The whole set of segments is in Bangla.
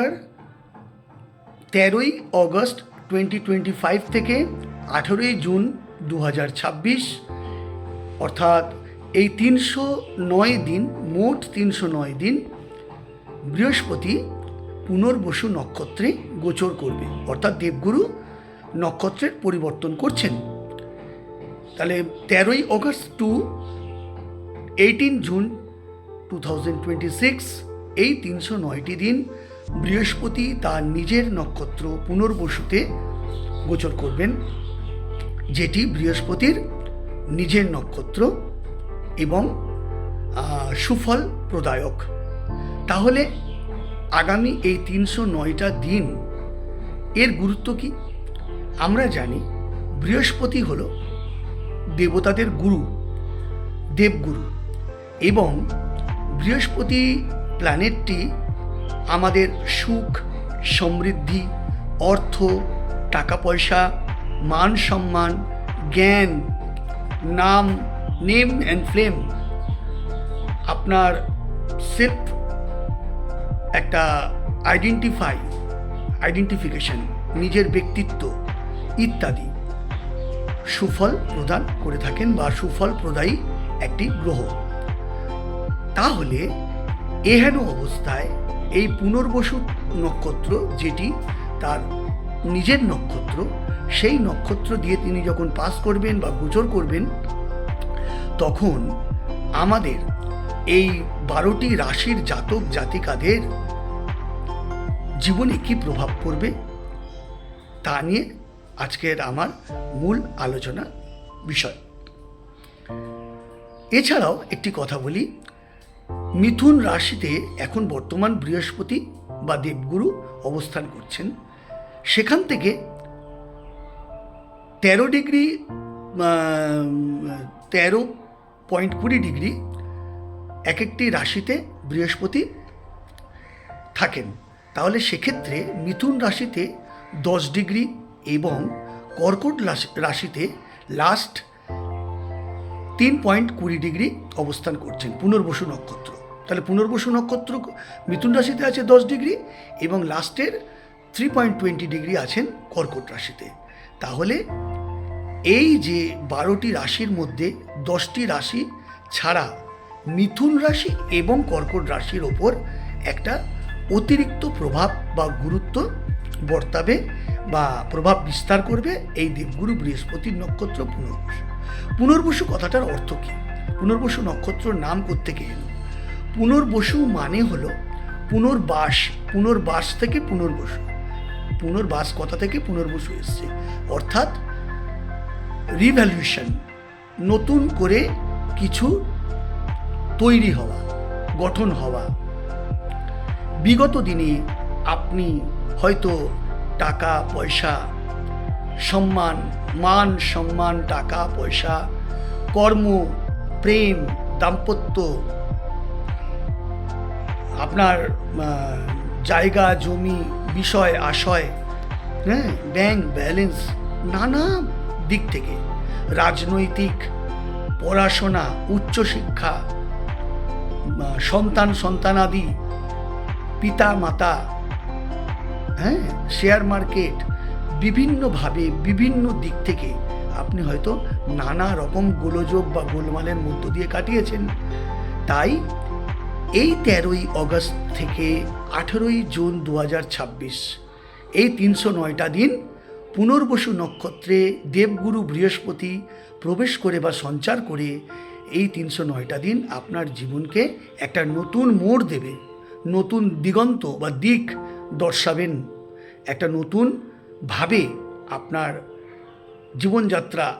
আপনার তেরোই অগস্ট টোয়েন্টি টোয়েন্টি ফাইভ থেকে আঠেরোই জুন দু হাজার ছাব্বিশ, অর্থাৎ এই তিনশো নয় দিন, মোট তিনশো নয় দিন, বৃহস্পতি পুনর্বসু নক্ষত্রে গোচর করবে। অর্থাৎ দেবগুরু নক্ষত্রের পরিবর্তন করছেন। তাহলে তেরোই August to eighteen June two thousand twenty six এই তিনশো নয়টি দিন বৃহস্পতি তার নিজের নক্ষত্র পুনর্বসুতে গোচর করবেন, যেটি বৃহস্পতির নিজের নক্ষত্র এবং সুফল প্রদায়ক তাহলে আগামী এই তিনশো নয়টা দিন এর গুরুত্ব কি? আমরা জানি বৃহস্পতি হল দেবতাদের গুরু, দেবগুরু এবং বৃহস্পতি প্ল্যানেটটি আমাদের সুখ, সমৃদ্ধি, অর্থ টাকা পয়সা মান সম্মান, জ্ঞান, নাম, নেম অ্যান্ড ফ্লেম আপনার সেলফ একটা আইডেন্টিফাই আইডেন্টিফিকেশন নিজের ব্যক্তিত্ব ইত্যাদি সুফল প্রদান করে থাকেন বা সুফল প্রদায়ী একটি গ্রহ। তাহলে এহেন অবস্থায় এই পুনর্বসু নক্ষত্র যেটি তার নিজের নক্ষত্র, সেই নক্ষত্র দিয়ে তিনি যখন পাস করবেন বা গোচর করবেন, তখন আমাদের এই বারোটি রাশির জাতক জাতিকাদের জীবনে কি প্রভাব পড়বে তা নিয়ে আজকের আমার মূল আলোচনা বিষয়। এছাড়াও একটি কথা বলি মিথুন রাশিতে এখন বর্তমান বৃহস্পতি বা দেবগুরু অবস্থান করছেন। সেখান থেকে তেরো ডিগ্রি তেরো পয়েন্ট কুড়ি ডিগ্রি এক একটি রাশিতে বৃহস্পতি থাকেন। তাহলে সেক্ষেত্রে মিথুন রাশিতে দশ ডিগ্রি এবং কর্কট রাশিতে লাস্ট তিন পয়েন্ট কুড়ি ডিগ্রি অবস্থান করছেন পুনর্বসু নক্ষত্র। তাহলে পুনর্বসু নক্ষত্র মিথুন রাশিতে আছে দশ ডিগ্রি এবং লাস্টের থ্রি পয়েন্ট টোয়েন্টি ডিগ্রি আছেন কর্কট রাশিতে। তাহলে এই যে বারোটি রাশির মধ্যে দশটি রাশি ছাড়া মিথুন রাশি এবং কর্কট রাশির ওপর একটা অতিরিক্ত প্রভাব বা গুরুত্ব বর্তাবে বা প্রভাব বিস্তার করবে এই দেবগুরু বৃহস্পতির নক্ষত্র পুনর্বসু। পুনর্বসু কথাটার অর্থ কী? পুনর্বসু নক্ষত্রর নাম করতে এলো? পুনর্বসু মানে হলো পুনর্বাস পুনর্বাস থেকে পুনর্বসু। পুনর্বাস কথা থেকে পুনর্বসু এসছে। অর্থাৎ রিভ্যালুয়েশন নতুন করে কিছু তৈরি হওয়া, গঠন হওয়া। বিগত দিনে আপনি হয়তো টাকা, পয়সা, সম্মান, মান, সম্মান, টাকা, পয়সা, কর্ম, প্রেম, দাম্পত্য আপনার জায়গা, জমি, বিষয়, আশয় হ্যাঁ ব্যাংক ব্যালেন্স নানা দিক থেকে। রাজনৈতিক পড়াশোনা, উচ্চশিক্ষা সন্তান, সন্তানাদি পিতা মাতা হ্যাঁ শেয়ার মার্কেট বিভিন্নভাবে, বিভিন্ন দিক থেকে আপনি হয়তো নানা রকম গোলযোগ বা গোলমালের মধ্য দিয়ে কাটিয়েছেন। তাই এই তেরোই অগস্ট থেকে আঠেরোই জুন দু এই তিনশো নয়টা দিন পুনর্বসু নক্ষত্রে দেবগুরু বৃহস্পতি প্রবেশ করে বা সঞ্চার করে এই তিনশো নয়টা দিন আপনার জীবনকে একটা নতুন মোড় দেবে, নতুন দিগন্ত বা দিক দর্শাবেন, একটা নতুন ভাবে আপনার জীবনযাত্রা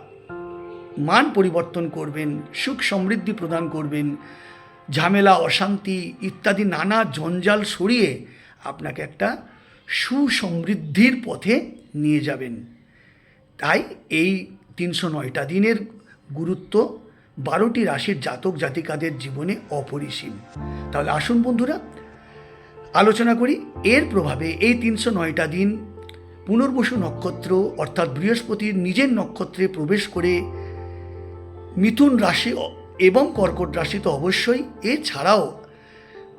মান পরিবর্তন করবেন, সুখ সমৃদ্ধি প্রদান করবেন ঝামেলা, অশান্তি ইত্যাদি নানা জঞ্জাল সরিয়ে আপনাকে একটা সুসমৃদ্ধির পথে নিয়ে যাবেন। তাই এই তিনশো নয়টা দিনের গুরুত্ব বারোটি রাশির জাতক জাতিকাদের জীবনে অপরিসীম। তাহলে আসুন বন্ধুরা, আলোচনা করি এর প্রভাবে এই তিনশো নয়টা দিন পুনর্বসু নক্ষত্র অর্থাৎ বৃহস্পতির নিজের নক্ষত্রে প্রবেশ করে মিথুন রাশি এবং কর্কট রাশি তো অবশ্যই। এছাড়াও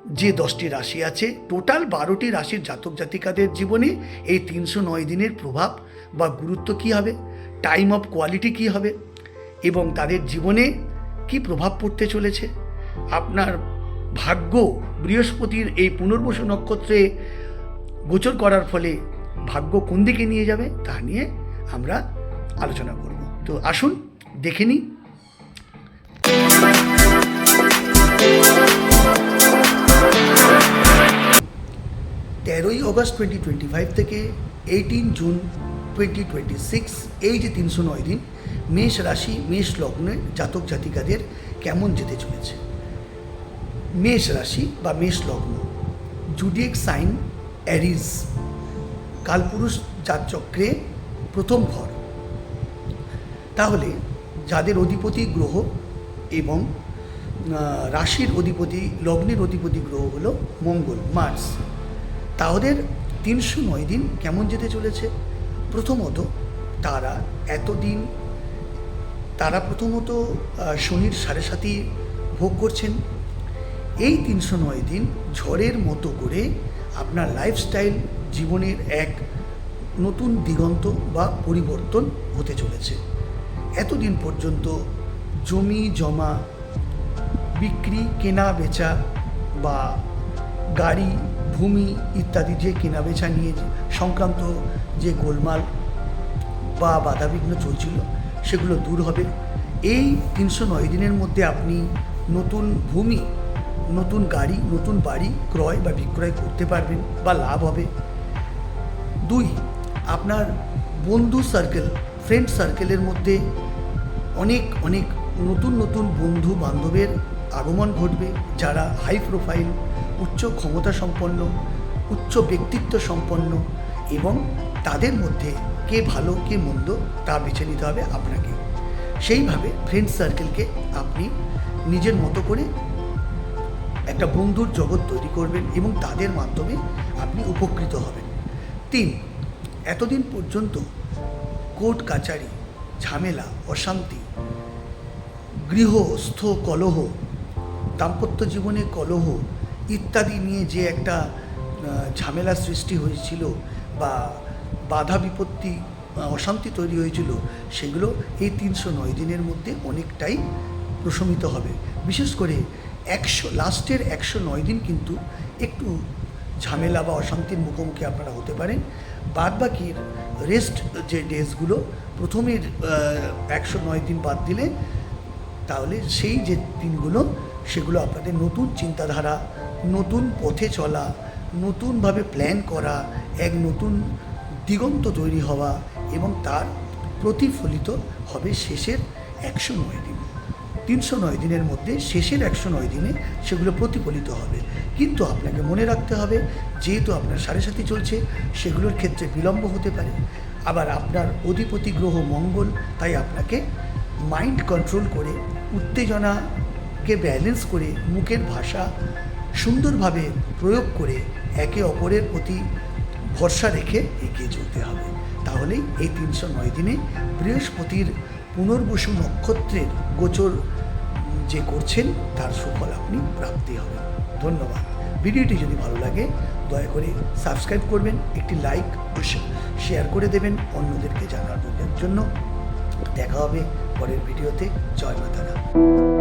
যে দশটি রাশি আছে, টোটাল বারোটি রাশির জাতক জাতিকাদের জীবনে এই তিনশো নয় দিনের প্রভাব বা গুরুত্ব কী হবে? টাইম অফ কোয়ালিটি কী হবে? এবং তাদের জীবনে কি প্রভাব পড়তে চলেছে? আপনার ভাগ্য বৃহস্পতির এই পুনর্বসু নক্ষত্রে গোচর করার ফলে ভাগ্য কোন দিকে নিয়ে যাবে তা নিয়ে আমরা আলোচনা করব। তো আসুন, দেখে নিই। তেরোই অগস্ট টোয়েন্টি টোয়েন্টি ফাইভ থেকে eighteen June twenty twenty six এই যে তিনশো নয় দিন, মেষ রাশি, মেষ লগ্নে জাতক জাতিকাদের কেমন যেতে চলেছে? মেষ রাশি বা মেষ লগ্ন জুডিয়েক সাইন অ্যারিজ কালপুরুষ জাতচক্রে প্রথম ঘর। তাহলে যাদের অধিপতি গ্রহ এবং রাশির অধিপতি, লগ্নের অধিপতি গ্রহ হল মঙ্গল, মার্স। তাদের তিনশো নয় দিন কেমন যেতে চলেছে? প্রথমত, তারা এতদিন, তারা প্রথমত শনির সাড়ে সাথী ভোগ করছেন। এই তিনশো নয় দিন ঝড়ের মতো করে আপনার লাইফস্টাইল জীবনের এক নতুন দিগন্ত বা পরিবর্তন হতে চলেছে। এতদিন পর্যন্ত জমি, জমা, বিক্রি, কেনা, বেচা বা গাড়ি, ভূমি ইত্যাদি যে কেনা, বেচা নিয়ে সংক্রান্ত যে গোলমাল বা বাধাবিঘ্ন চলছিল, সেগুলো দূর হবে। এই তিনশো নয় দিনের মধ্যে আপনি নতুন ভূমি, নতুন গাড়ি, নতুন বাড়ি ক্রয় বা বিক্রয় করতে পারবেন বা লাভ হবে। দুই, আপনার বন্ধু সার্কেল ফ্রেন্ড সার্কেলের মধ্যে অনেক অনেক নতুন নতুন বন্ধু বান্ধবের আগমন ঘটবে যারা হাই প্রোফাইল উচ্চ ক্ষমতা সম্পন্ন, উচ্চ ব্যক্তিত্ব সম্পন্ন এবং তাদের মধ্যে কে ভালো, কে মন্দ তা বেছে নিতে হবে আপনাকে। সেইভাবে ফ্রেন্ড সার্কেলকে আপনি নিজের মতো করে একটা বন্ধুর জগৎ তৈরি করবেন এবং তাদের মাধ্যমে আপনি উপকৃত হবেন। তিন, এতদিন পর্যন্ত কোর্ট কাচারি, ঝামেলা, অশান্তি গৃহস্থ কলহ, দাম্পত্য জীবনে কলহ ইত্যাদি নিয়ে যে একটা ঝামেলা সৃষ্টি হয়েছিল বা বাধা বিপত্তি অশান্তি তৈরি হয়েছিল, সেগুলো এই তিনশো নয় দিনের মধ্যে অনেকটাই প্রশমিত হবে। বিশেষ করে একশো, লাস্টের একশো নয় দিন কিন্তু একটু ঝামেলা বা অশান্তির মুখোমুখি আপনারা হতে পারেন। বাদ বাকির রেস্ট যে ডেজগুলো প্রথমের একশো নয় দিন বাদ দিলে তাহলে সেই যে দিনগুলো, সেগুলো আপনাদের নতুন চিন্তাধারা, নতুন পথে চলা, নতুনভাবে প্ল্যান করা, এক নতুন দিগন্ত তৈরি হওয়া এবং তার প্রতিফলিত হবে শেষের একশো নয় দিন। তিনশো নয় দিনের মধ্যে শেষের একশো নয় দিনে সেগুলো প্রতিফলিত হবে। কিন্তু আপনাকে মনে রাখতে হবে, যেহেতু আপনার সাড়ে সাথে চলছে, সেগুলোর ক্ষেত্রে বিলম্ব হতে পারে। আবার আপনার অধিপতি গ্রহ মঙ্গল, তাই আপনাকে মাইন্ড কন্ট্রোল করে, উত্তেজনাকে ব্যালেন্স করে মুখের ভাষা সুন্দরভাবে প্রয়োগ করে একে অপরের প্রতি ভরসা রেখে এগিয়ে চলতে হবে। তাহলেই এই তিনশো নয় দিনে বৃহস্পতির পুনর্বসু নক্ষত্রের গোচর যে করছেন, তার সুফল আপনি প্রাপ্তি হবে ধন্যবাদ। ভিডিওটি যদি ভালো লাগে, দয়া করে সাবস্ক্রাইব করবেন, একটি লাইক শেয়ার করে দেবেন অন্যদেরকে জানার জন্য। দেখা হবে পরের ভিডিওতে জয় মাতারা।